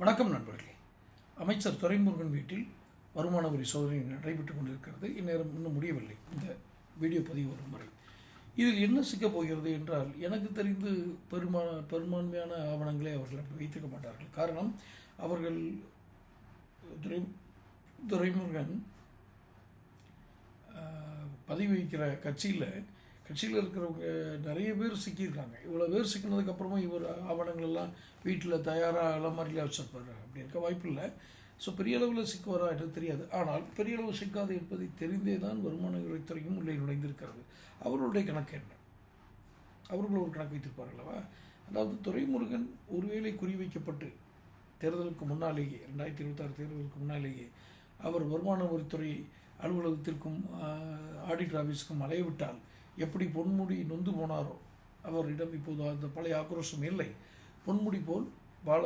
வணக்கம் நண்பர்களே. அமைச்சர் துரைமுருகன் வீட்டில் வருமான வரி சோதனை நடைபெற்றுக் கொண்டிருக்கிறது. இந்நேரம் இன்னும் முடியவில்லை. இந்த வீடியோ பதிவு வரும் வரை. இதில் என்ன சிக்கப் போகிறது என்றால் எனக்கு தெரிந்து பெருமா பெரும்பான்மையான ஆவணங்களை அவர்கள் அப்படி வைத்திருக்க மாட்டார்கள். காரணம் அவர்கள் துரை துரைமுருகன் பதவி பதிவு வைக்கிற கட்சியில் கட்சியில் இருக்கிறவங்க நிறைய பேர் சிக்கியிருக்காங்க. இவ்வளோ பேர் சிக்கினதுக்கப்புறமா இவர் ஆவணங்கள் எல்லாம் வீட்டில் தயாராக அலமாரியில் வச்சிருப்பாரு. அப்படி இருக்க வாய்ப்பு இல்லை ஸோ பெரிய அளவில் சிக்குவாரா என்று தெரியாது. ஆனால் பெரிய அளவு சிக்காது என்பதை தெரிந்தே தான் வருமான வரித்துறையும் உள்ளே நுழைந்திருக்கிறது. அவர்களுடைய கணக்கு என்ன? அவர்கள் ஒரு கணக்கு வைத்திருப்பார்கள் அல்லவா? அதாவது துரைமுருகன் ஒருவேளை குறிவைக்கப்பட்டு தேர்தலுக்கு முன்னாலேயே ரெண்டாயிரத்தி இருபத்தாறு தேர்தலுக்கு முன்னாலேயே அவர் வருமான வரித்துறை அலுவலகத்திற்கும் ஆடிட் ஆடிட்டர் ஆஃபீஸுக்கும் அலையவிட்டால் எப்படி பொன்முடி நொந்து போனாரோ அவரிடம் இப்போது அந்த பழைய ஆக்ரோஷம் இல்லை. பொன்முடி போல் பால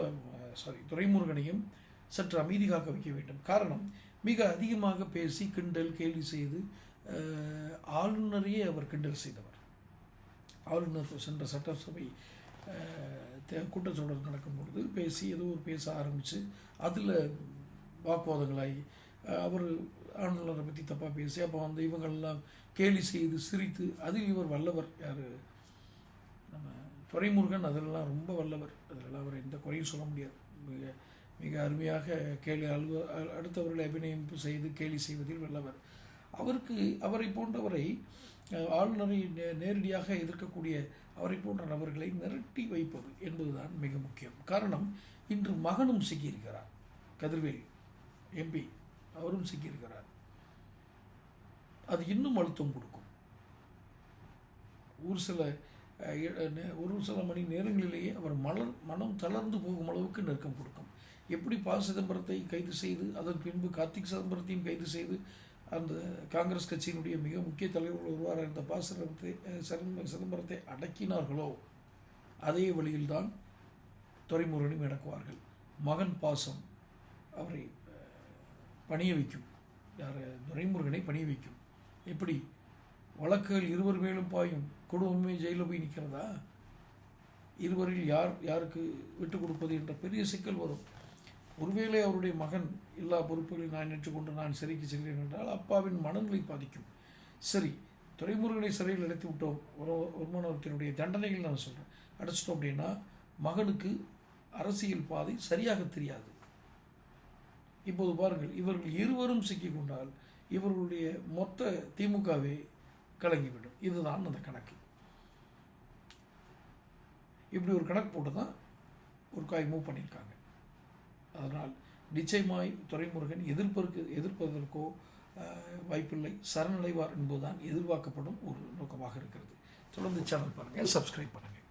சாரி துரைமுருகனையும் சற்று அமைதி காக்க வைக்க வேண்டும். காரணம் மிக அதிகமாக பேசி கிண்டல் கேலி செய்து ஆளுநரையே அவர் கிண்டல் செய்தவர். ஆளுநர் சென்ற சட்டசபை அஹ், தே- கூட்டத்தொடர் நடக்கும்பொழுது பேசி ஏதோ ஒரு பேச ஆரம்பித்து அதில் வாக்குவாதங்களாகி அவர் ஆளுநரை பற்றி தப்பாக பேசி அப்போ வந்து இவங்கள்லாம் கேலி செய்து சிரித்து அதில் இவர் வல்லவர் யார்? நம்ம துரைமுருகன் அதிலெல்லாம் ரொம்ப வல்லவர். அதிலெல்லாம் அவர் எந்த குறையும் சொல்ல முடியாது. மிக மிக அருமையாக கேலி அலுவ அடுத்தவர்களை அபிநயம் செய்து கேலி செய்வதில் வல்லவர். அவருக்கு அவரை போன்றவரை ஆளுநரை நே- நேரடியாக எதிர்க்கக்கூடிய அவரை போன்ற நபர்களை மிரட்டி வைப்பது என்பதுதான் மிக முக்கியம். காரணம் இன்று மகனும் சிக்கியிருக்கிறார். கதிர்வேல் எம்பி. அவரும் சிக்கியிருக்கிறார். அது இன்னும் அழுத்தம் கொடுக்கும். ஒரு சில நே- ஒரு சில மணி நேரங்களிலேயே அவர் மலர் மனம் தளர்ந்து போகும் அளவுக்கு நெருக்கம் கொடுக்கும். எப்படி ப சிதம்பரத்தை கைது செய்து அதன் பின்பு கார்த்திக் சிதம்பரத்தையும் கைது செய்து அந்த காங்கிரஸ் கட்சியினுடைய மிக முக்கிய தலைவர்கள் ஒருவராக இருந்த ப சிதம்பரத்தை சிதம்பரத்தை அடக்கினார்களோ அதே வழியில்தான் துறைமுருகனும் அடக்குவார்கள் மகன் பாசம் அவரை பணிய வைக்கும். யார் துரைமுருகனை பணிய வைக்கும். எப்படி? வழக்குகள் இருவர் மேலும் பாயும். குடும்பமே ஜெயிலில் போய் நிற்கிறதா? இருவரில் யார் யாருக்கு விட்டுக் கொடுப்பது என்ற பெரிய சிக்கல் வரும். ஒருவேளை அவருடைய மகன் எல்லா பொறுப்புகளையும் நான் ஏற்றுக்கொண்டு நான் சிறைக்கு செல்கிறேன் என்றால் அப்பாவின் மனநிலை பாதிக்கும். சரி துறைமுருகனை சிறையில் அடைத்து விட்டோம். ஒரு வருமானத்தினுடைய தண்டனைகள் நான் சொல்கிறேன் அடைச்சிட்டோம் அப்படின்னா மகனுக்கு அரசியல் பாதை சரியாக தெரியாது. இப்போது பாருங்கள் இவர்கள் இருவரும் சிக்கிக்கொண்டால் இவர்களுடைய மொத்த திமுகவே கலங்கிவிடும். இதுதான் அந்த கணக்கு. இப்படி ஒரு கணக்கு போட்டு தான் ஒரு காய் மூவ் பண்ணியிருக்காங்க. அதனால் நிச்சயமாய் துரைமுருகன் எதிர்ப்பதற்கு எதிர்ப்பதற்கோ வாய்ப்பில்லை. சரணடைவார் என்பதுதான் எதிர்பார்க்கப்படும் ஒரு நோக்கமாக இருக்கிறது. தொடர்ந்து சேனல் பாருங்கள் சப்ஸ்கிரைப் பண்ணுங்கள்.